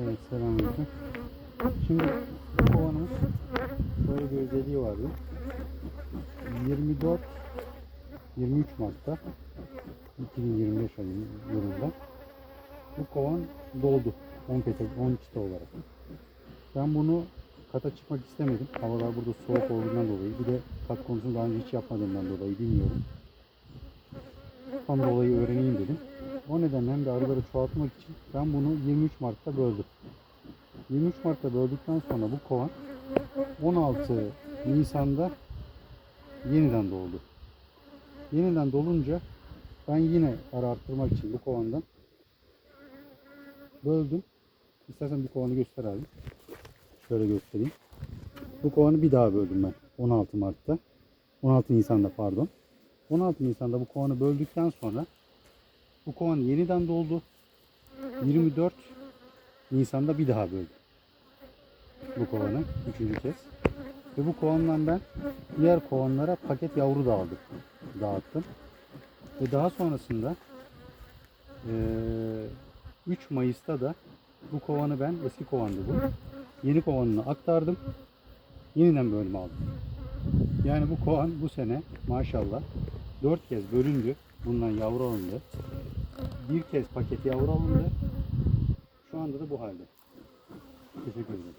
Evet selamünaleyküm. Şimdi bu kovanımız böyle bir özelliği vardı. 24 23 Mart'ta 2025 ayı yılında bu kovan doldu 10 pete 10 çite olarak. Ben bunu kata çıkmak istemedim. Havalar burada soğuk olduğundan dolayı. Bir de kat konusunu daha önce hiç yapmadığımdan dolayı bilmiyorum. Tam dolayı öğreneyim dedim. O nedenle hem de arıları çoğaltmak için ben bunu 23 Mart'ta böldüm. 23 Mart'ta böldükten sonra bu kovan 16 Nisan'da yeniden doldu. Yeniden dolunca ben yine arı arttırmak için bu kovandan böldüm. İstersen bir kovanı göster abi. Şöyle göstereyim. Bu kovanı bir daha böldüm ben 16 Mart'ta. 16 Nisan'da pardon. 16 Nisan'da bu kovanı böldükten sonra bu kovan yeniden doldu. 24 Nisan'da bir daha böldüm. Bu kovanı üçüncü kez. Ve bu kovandan ben diğer kovanlara paket yavru dağıldı, dağıttım. Ve daha sonrasında eee, 3 Mayıs'ta da bu kovanı ben eski kovandı bu. Yeni kovanına aktardım. Yeniden bölme aldım. Yani bu kovan bu sene maşallah 4 kez bölündü. Bundan yavru alındı. Bir kez paket yavru alındı. Şu anda da bu halde. Teşekkür ederim.